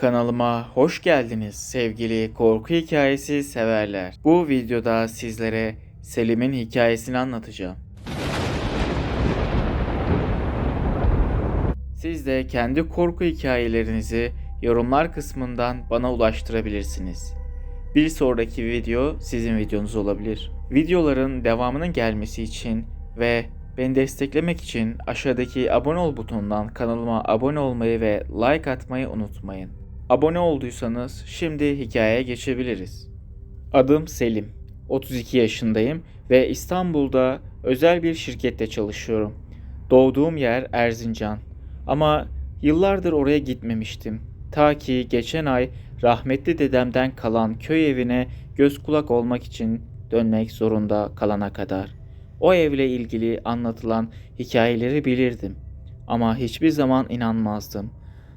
Kanalıma hoş geldiniz sevgili korku hikayesi severler. Bu videoda sizlere Selim'in hikayesini anlatacağım. Siz de kendi korku hikayelerinizi yorumlar kısmından bana ulaştırabilirsiniz. Bir sonraki video sizin videonuz olabilir. Videoların devamının gelmesi için ve beni desteklemek için aşağıdaki abone ol butonundan kanalıma abone olmayı ve like atmayı unutmayın. Abone olduysanız şimdi hikayeye geçebiliriz. Adım Selim. 32 yaşındayım ve İstanbul'da özel bir şirkette çalışıyorum. Doğduğum yer Erzincan. Ama yıllardır oraya gitmemiştim. Ta ki geçen ay rahmetli dedemden kalan köy evine göz kulak olmak için dönmek zorunda kalana kadar. O evle ilgili anlatılan hikayeleri bilirdim ama hiçbir zaman inanmazdım.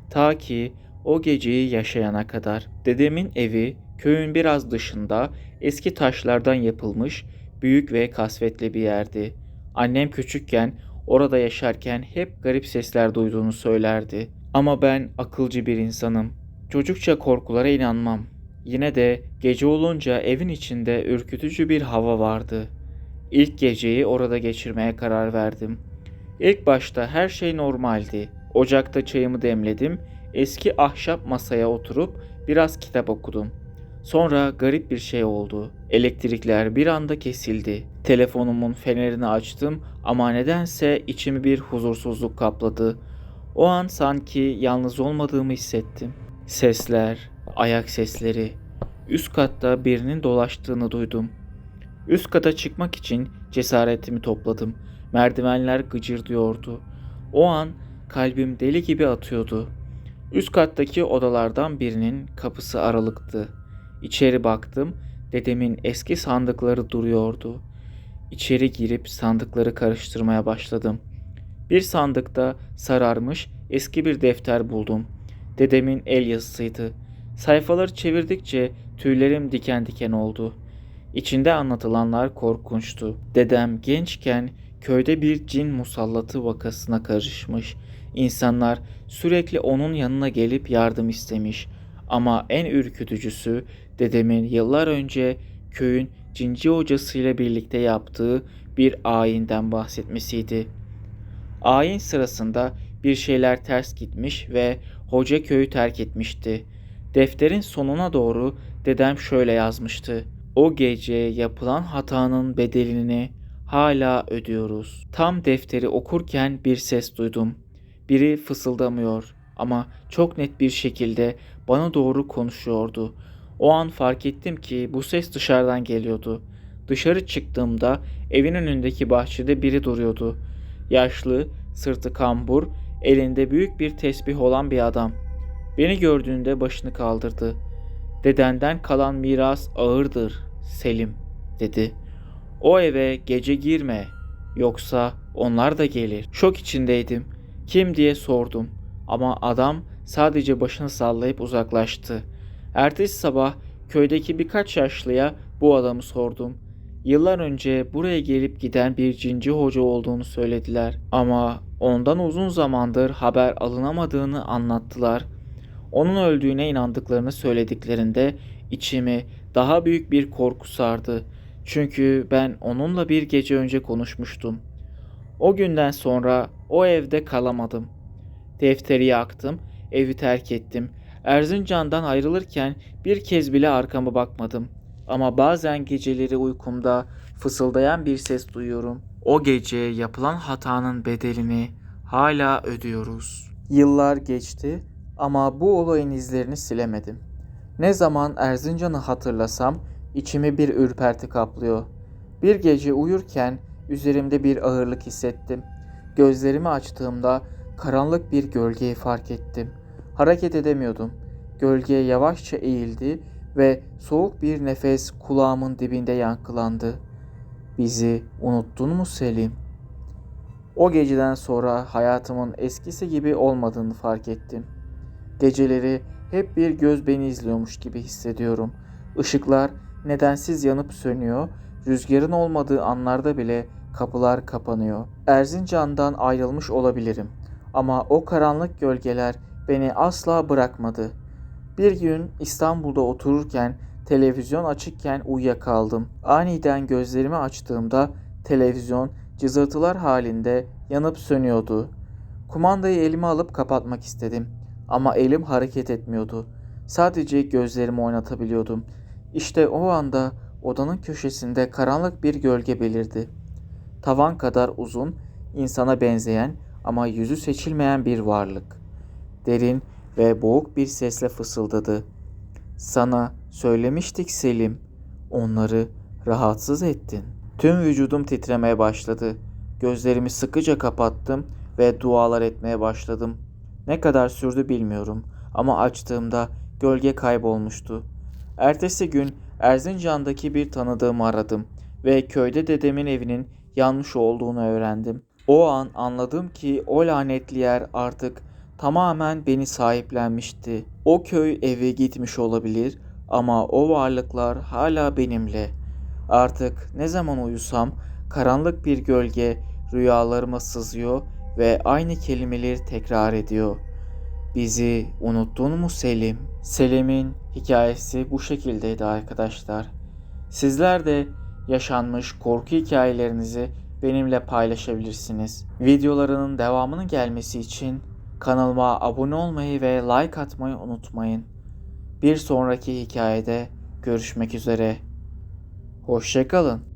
Ta ki o geceyi yaşayana kadar. Dedemin evi köyün biraz dışında eski taşlardan yapılmış büyük ve kasvetli bir yerdi. Annem küçükken orada yaşarken hep garip sesler duyduğunu söylerdi. Ama ben akılcı bir insanım. Çocukça korkulara inanmam. Yine de gece olunca evin içinde ürkütücü bir hava vardı. İlk geceyi orada geçirmeye karar verdim. İlk başta her şey normaldi. Ocakta çayımı demledim, eski ahşap masaya oturup biraz kitap okudum. Sonra garip bir şey oldu. Elektrikler bir anda kesildi. Telefonumun fenerini açtım ama nedense içimi bir huzursuzluk kapladı. O an sanki yalnız olmadığımı hissettim. Sesler, ayak sesleri. Üst katta birinin dolaştığını duydum. Üst kata çıkmak için cesaretimi topladım. Merdivenler gıcırdıyordu. O an kalbim deli gibi atıyordu. Üst kattaki odalardan birinin kapısı aralıktı. İçeri baktım. Dedemin eski sandıkları duruyordu. İçeri girip sandıkları karıştırmaya başladım. Bir sandıkta sararmış eski bir defter buldum. Dedemin el yazısıydı. Sayfaları çevirdikçe tüylerim diken diken oldu. İçinde anlatılanlar korkunçtu. Dedem gençken köyde bir cin musallatı vakasına karışmış. İnsanlar sürekli onun yanına gelip yardım istemiş. Ama en ürkütücüsü dedemin yıllar önce köyün cinci hocasıyla birlikte yaptığı bir ayinden bahsetmesiydi. Ayin sırasında bir şeyler ters gitmiş ve hoca köyü terk etmişti. Defterin sonuna doğru dedem şöyle yazmıştı. O gece yapılan hatanın bedelini hala ödüyoruz. Tam defteri okurken bir ses duydum. Biri fısıldamıyor ama çok net bir şekilde bana doğru konuşuyordu. O an fark ettim ki bu ses dışarıdan geliyordu. Dışarı çıktığımda evin önündeki bahçede biri duruyordu. Yaşlı, sırtı kambur, elinde büyük bir tesbih olan bir adam. Beni gördüğünde başını kaldırdı. Dedenden kalan miras ağırdır Selim dedi. O eve gece girme yoksa onlar da gelir. Şok içindeydim. Kim diye sordum ama adam sadece başını sallayıp uzaklaştı. Ertesi sabah köydeki birkaç yaşlıya bu adamı sordum. Yıllar önce buraya gelip giden bir cinci hoca olduğunu söylediler ama ondan uzun zamandır haber alınamadığını anlattılar. Onun öldüğüne inandıklarını söylediklerinde içimi daha büyük bir korku sardı. Çünkü ben onunla bir gece önce konuşmuştum. O günden sonra o evde kalamadım. Defteri yaktım, evi terk ettim. Erzincan'dan ayrılırken bir kez bile arkama bakmadım. Ama bazen geceleri uykumda fısıldayan bir ses duyuyorum. O gece yapılan hatanın bedelini hala ödüyoruz. Yıllar geçti ama bu olayın izlerini silemedim. Ne zaman Erzincan'ı hatırlasam içimi bir ürperti kaplıyor. Bir gece uyurken üzerimde bir ağırlık hissettim. Gözlerimi açtığımda karanlık bir gölgeyi fark ettim. Hareket edemiyordum. Gölge yavaşça eğildi ve soğuk bir nefes kulağımın dibinde yankılandı. Bizi unuttun mu Selim? O geceden sonra hayatımın eskisi gibi olmadığını fark ettim. Geceleri hep bir göz beni izliyormuş gibi hissediyorum. Işıklar nedensiz yanıp sönüyor, rüzgarın olmadığı anlarda bile kapılar kapanıyor. Erzincan'dan ayrılmış olabilirim ama o karanlık gölgeler beni asla bırakmadı. Bir gün İstanbul'da otururken televizyon açıkken uyuyakaldım. Aniden gözlerimi açtığımda televizyon cızırtılar halinde yanıp sönüyordu. Kumandayı elime alıp kapatmak istedim ama elim hareket etmiyordu. Sadece gözlerimi oynatabiliyordum. İşte o anda odanın köşesinde karanlık bir gölge belirdi. Tavan kadar uzun, insana benzeyen ama yüzü seçilmeyen bir varlık. Derin ve boğuk bir sesle fısıldadı. Sana söylemiştik Selim. Onları rahatsız ettin. Tüm vücudum titremeye başladı. Gözlerimi sıkıca kapattım ve dualar etmeye başladım. Ne kadar sürdü bilmiyorum ama açtığımda gölge kaybolmuştu. Ertesi gün Erzincan'daki bir tanıdığımı aradım ve köyde dedemin evinin yanmış olduğunu öğrendim. O an anladım ki o lanetli yer artık tamamen beni sahiplenmişti. O köy eve gitmiş olabilir ama o varlıklar hala benimle. Artık ne zaman uyusam karanlık bir gölge rüyalarıma sızıyor ve aynı kelimeleri tekrar ediyor. Bizi unuttun mu Selim? Selim'in hikayesi bu şekildeydi arkadaşlar. Sizler de yaşanmış korku hikayelerinizi benimle paylaşabilirsiniz. Videolarının devamının gelmesi için kanalıma abone olmayı ve like atmayı unutmayın. Bir sonraki hikayede görüşmek üzere. Hoşçakalın.